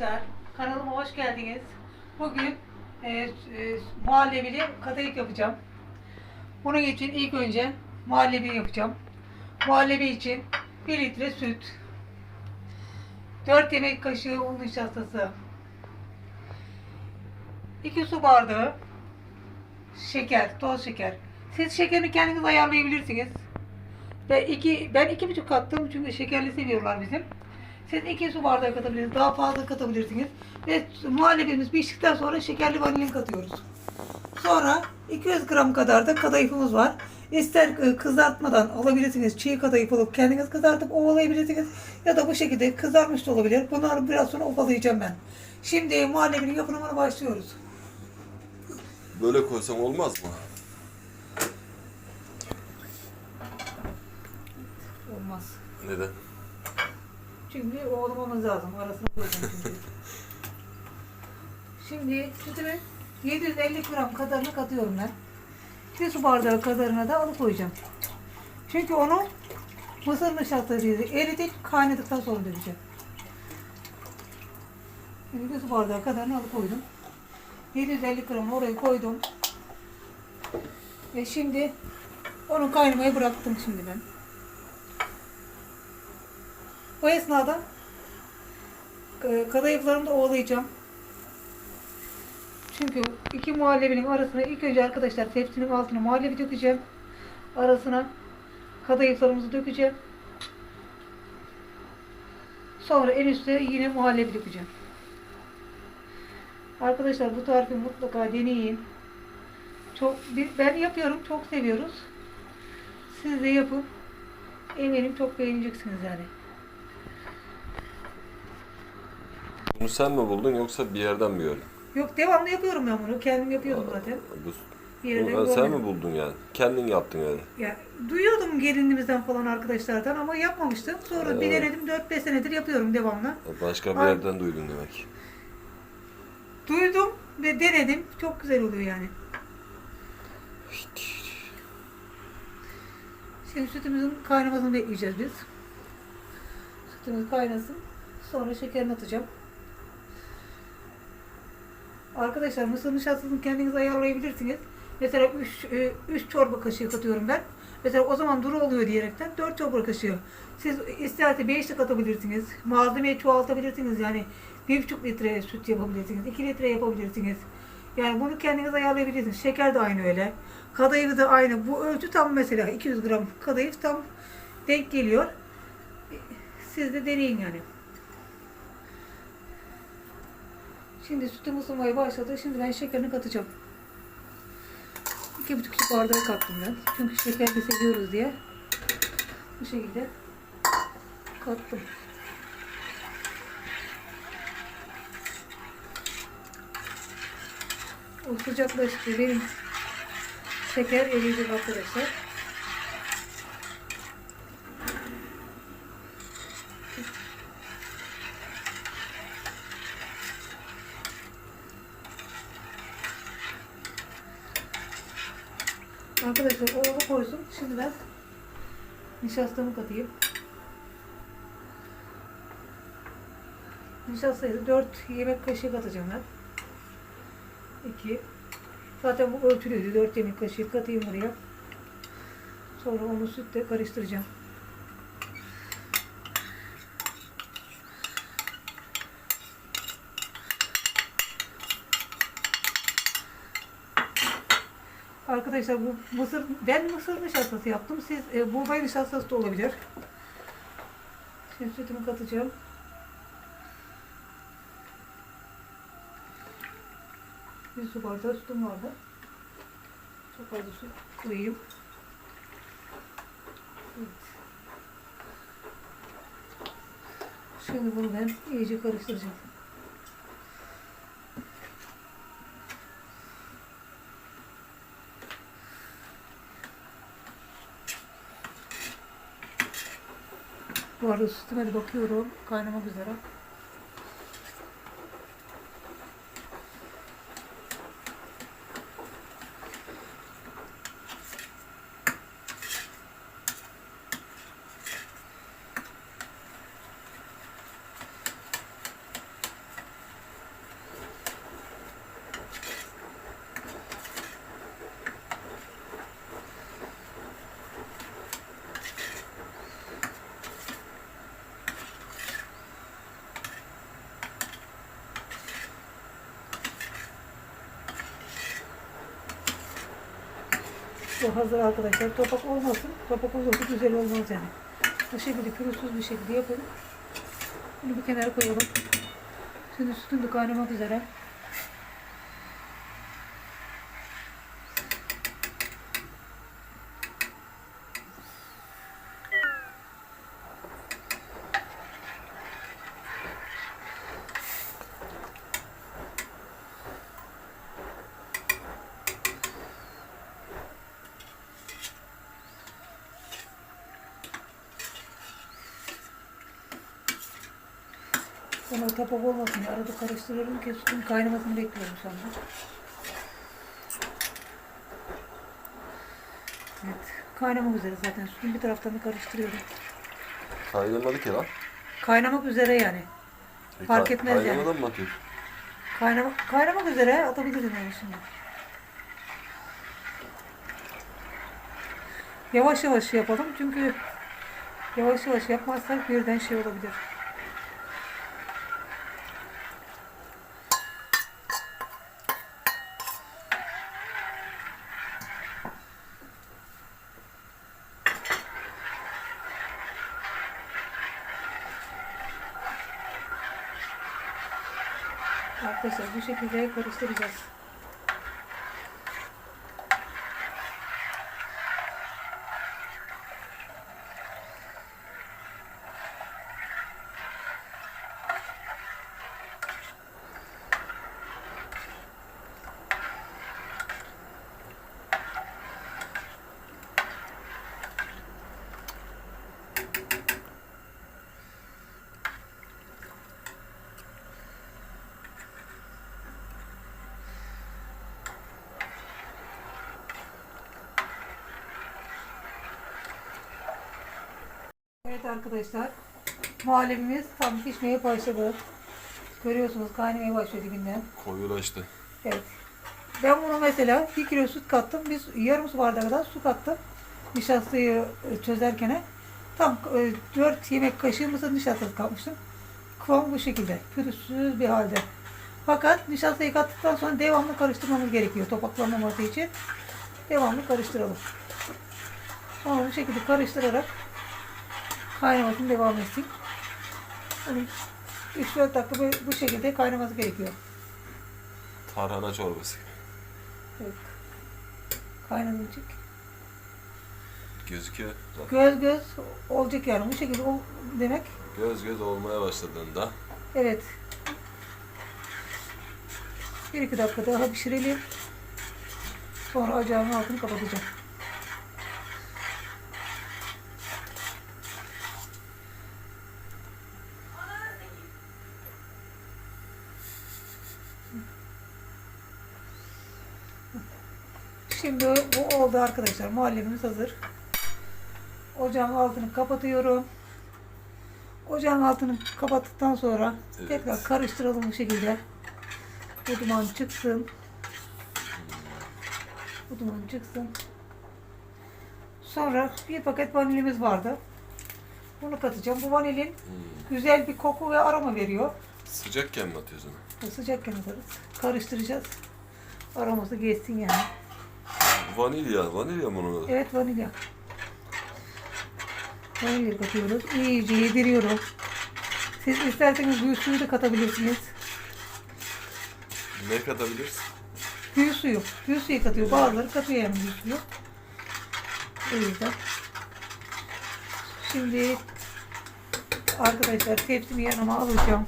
arkadaşlar. Kanalıma hoş geldiniz. Bugün e, e, muhallebili kadayıf yapacağım. Bunun için ilk önce muhallebi yapacağım. Muhallebi için 1 litre süt, 4 yemek kaşığı un nişastası, 2 su bardağı şeker, toz şeker. Siz şekerini kendiniz ayarlayabilirsiniz. Ben iki, ben iki buçuk kattım çünkü şekerli seviyorlar bizim. Siz iki su bardağı katabilirsiniz. Daha fazla katabilirsiniz. Ve muhallebimiz piştikten sonra şekerli vanilin katıyoruz. Sonra 200 gram kadar da kadayıfımız var. İster e, kızartmadan alabilirsiniz. Çiğ kadayıf alıp kendiniz kızartıp ovalayabilirsiniz. Ya da bu şekilde kızarmış da olabilir. Bunları biraz sonra ovalayacağım ben. Şimdi muhallebinin yapımına başlıyoruz. Böyle koysam olmaz mı? Olmaz. Neden? Çünkü ovalamamız lazım. Arasına koyacağım şimdi. Şimdi sütümü 750 gram kadarını katıyorum ben. Bir su bardağı kadarına da alıp koyacağım. Çünkü onu mısır nişastasıyla eritip kaynadıktan sonra dökeceğim. Şimdi bir su bardağı kadarını alıp koydum. 750 gram oraya koydum. Ve şimdi onu kaynamaya bıraktım şimdi ben. O esnada e, kadayıflarımı da ovalayacağım. Çünkü iki muhallebinin arasına ilk önce arkadaşlar tepsinin altına muhallebi dökeceğim. Arasına kadayıflarımızı dökeceğim. Sonra en üstte yine muhallebi dökeceğim. Arkadaşlar bu tarifi mutlaka deneyin. Çok ben yapıyorum, çok seviyoruz. Siz de yapın. Eminim çok beğeneceksiniz yani. Bunu sen mi buldun yoksa bir yerden mi gördün? Yok devamlı yapıyorum ben bunu. Kendim yapıyordum zaten. Bu, Bir yerden bunu sen görmedim. mi buldun yani? Kendin yaptın yani. Ya, duyuyordum gelinimizden falan arkadaşlardan ama yapmamıştım. Sonra bir Evet. denedim 4-5 senedir yapıyorum devamlı. Başka bir Ay. yerden duydun demek. Duydum ve denedim. Çok güzel oluyor yani. Şimdi sütümüzün kaynamasını bekleyeceğiz biz. Sütümüz kaynasın. Sonra şekerini atacağım. Arkadaşlar mısır nişastasını kendiniz ayarlayabilirsiniz. Mesela 3 3 çorba kaşığı katıyorum ben. Mesela o zaman duru oluyor diyerekten 4 çorba kaşığı. Siz isterse 5 de katabilirsiniz. Malzemeyi çoğaltabilirsiniz. Yani 1,5 litre süt yapabilirsiniz. 2 litre yapabilirsiniz. Yani bunu kendiniz ayarlayabilirsiniz. Şeker de aynı öyle. Kadayıfı da aynı. Bu ölçü tam mesela 200 gram kadayıf tam denk geliyor. Siz de deneyin yani. Şimdi sütüm ısınmaya başladı. Şimdi ben şekerini katacağım. İki buçuk su bardağı kattım ben. Çünkü şekerli seviyoruz diye. Bu şekilde kattım. O sıcaklaştı. Benim şeker eriyecek arkadaşlar. Arkadaşlar oğlu koysun. Şimdi ben nişastamı katayım. Nişastayı 4 yemek kaşığı katacağım ben. 2 Zaten bu ölçülüydü. 4 yemek kaşığı katayım buraya. Sonra onu sütle karıştıracağım. Arkadaşlar bu mısır, ben mısır nişastası yaptım. Siz e, buğday nişastası da olabilir. Şimdi sütümü katacağım. Bir su bardağı sütüm vardı. Çok fazla su koyayım. Evet. Şimdi bunu ben iyice karıştıracağım. Bu arada sütüme de bakıyorum. Kaynamak üzere. Hazır arkadaşlar. Topak olmasın. Topak olursa güzel olmaz yani. Bu şekilde pürüzsüz bir şekilde yapalım. Bunu bir kenara koyalım. Şimdi sütün de kaynamak üzere. Sonra topak olmasın. diye Arada karıştırıyorum ki sütün kaynamasını bekliyorum anda. Evet. Kaynamak üzere zaten. Sütün bir taraftan da karıştırıyorum. Kaynamadı ki lan. Kaynamak üzere yani. E, Fark kay- etmez yani. Kaynamadan mı atıyorsun? Kaynamak, kaynamak üzere atabilirim yani şimdi. Yavaş yavaş yapalım çünkü yavaş yavaş yapmazsak birden şey olabilir. Arkadaşlar bu Evet arkadaşlar, muhallebimiz tam pişmeye başladı. Görüyorsunuz kaynamaya başladı dibinden. Koyulaştı. Evet. Ben bunu mesela 1 kilo süt kattım. Biz yarım su bardağı kadar su kattım. Nişastayı e, çözerken. Tam 4 yemek kaşığı mısır nişastası katmıştım. Kıvam bu şekilde. Pürüzsüz bir halde. Fakat nişastayı kattıktan sonra devamlı karıştırmamız gerekiyor. Topaklanmaması için. Devamlı karıştıralım. Sonra bu şekilde karıştırarak kaynamasını devam etsin. Yani 3-4 dakika bu- bu şekilde kaynaması gerekiyor. Tarhana çorbası. Evet. Kaynanacak. Gözüküyor. Bak, Göz göz olacak yani bu şekilde ol demek. Göz göz olmaya başladığında Evet. Bir iki dakika daha pişirelim. Sonra ocağın altını kapatacağım. Şimdi bu oldu arkadaşlar. Muhallebimiz hazır. Ocağın altını kapatıyorum. Ocağın altını kapattıktan sonra Evet. tekrar karıştıralım bu şekilde. Bu duman çıksın. Bu duman çıksın. Sonra bir paket vanilimiz vardı. Bunu katacağım. Bu vanilin güzel bir koku ve aroma veriyor. sıcakken mi atıyorsun? Bu Sıcakken atarız. Karıştıracağız. Aroması geçsin yani. Vanilya, vanilya mı onun adı? Evet vanilya. Vanilya katıyoruz. İyice yediriyorum. Siz isterseniz gül suyu da katabilirsiniz. Ne katabiliriz? Gül suyu. Gül suyu katıyor. Bazıları katıyor yani gül suyu. O yüzden. Şimdi arkadaşlar tepsimi yanıma alacağım.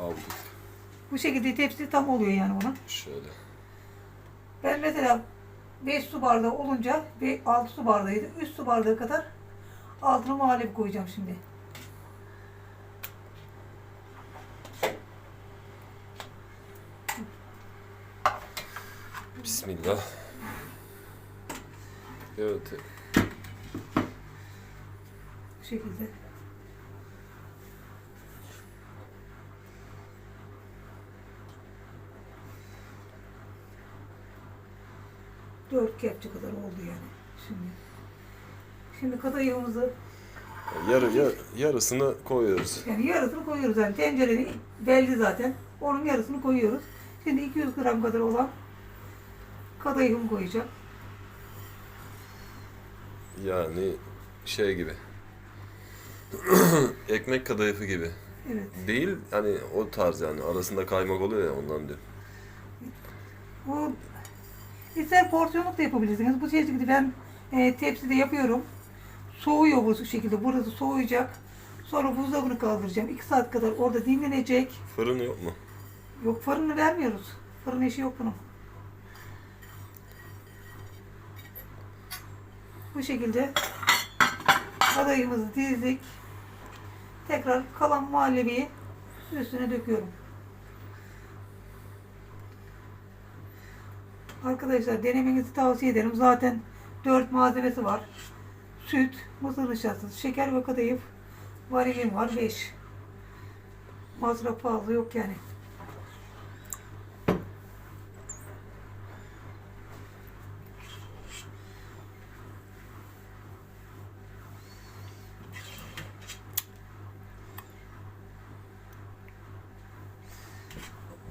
Aldık. Bu şekilde tepsi tam oluyor yani bunun. Şöyle. Ben mesela 5 su bardağı olunca ve 6 su bardağıydı. 3 su bardağı kadar altına muhallebi koyacağım şimdi. Bismillah. Evet. Bu şekilde. Dört kepçe kadar oldu yani şimdi. Şimdi kadayıfımızı Yarı, yar, yarısını koyuyoruz. yani yarısını koyuyoruz yani tencerenin belli zaten. Onun yarısını koyuyoruz. Şimdi 200 gram kadar olan kadayıfımı koyacağım. Yani şey gibi. Ekmek kadayıfı gibi. Evet. Değil hani o tarz yani arasında kaymak oluyor ya ondan diyorum. Bu ister porsiyonluk da yapabilirsiniz. Bu şekilde ben e, tepside yapıyorum. Soğuyor bu şekilde. Burası soğuyacak. Sonra buzdolabını kaldıracağım. 2 saat kadar orada dinlenecek. Fırını yok mu? Yok fırını vermiyoruz. Fırın işi yok bunun. Bu şekilde adayımızı dizdik. Tekrar kalan muhallebiyi üstüne döküyorum. Arkadaşlar denemenizi tavsiye ederim. Zaten 4 malzemesi var. Süt, mısır nişastası, şeker ve kadayıf, vanilin var 5. Masraf fazla yok yani.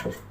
Bu son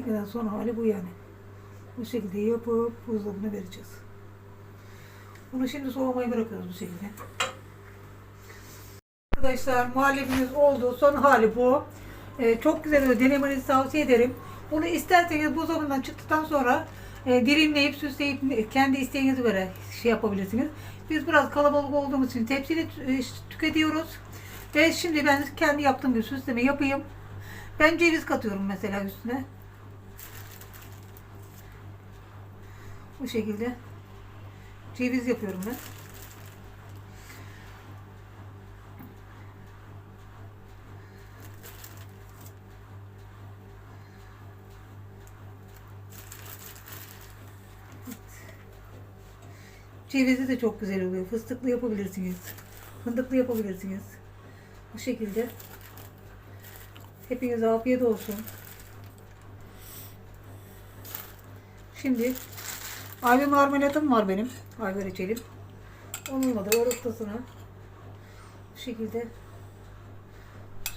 Gitmeden son hali bu yani. Bu şekilde yapıp buzdolabına vereceğiz. Bunu şimdi soğumayı bırakıyoruz bu şekilde. Arkadaşlar muhallebimiz oldu. Son hali bu. Ee, çok güzel oluyor. Denemenizi tavsiye ederim. Bunu isterseniz buzdolabından çıktıktan sonra e, dilimleyip süsleyip kendi isteğinize göre şey yapabilirsiniz. Biz biraz kalabalık olduğumuz için tepsiyle e, tüketiyoruz. Ve şimdi ben kendi yaptığım bir süsleme yapayım. Ben ceviz katıyorum mesela üstüne. Bu şekilde. Ceviz yapıyorum ben. Cevizi de çok güzel oluyor. Fıstıklı yapabilirsiniz. Fındıklı yapabilirsiniz. Bu şekilde. Hepinize afiyet olsun. Şimdi ayva marmelatım var benim. Ayva reçelim. Onunla da ortasına bu şekilde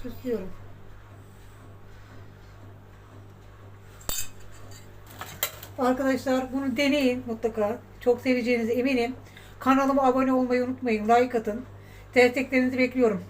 süslüyorum. Arkadaşlar bunu deneyin mutlaka. Çok seveceğinize eminim. Kanalıma abone olmayı unutmayın. Like atın. Desteklerinizi bekliyorum.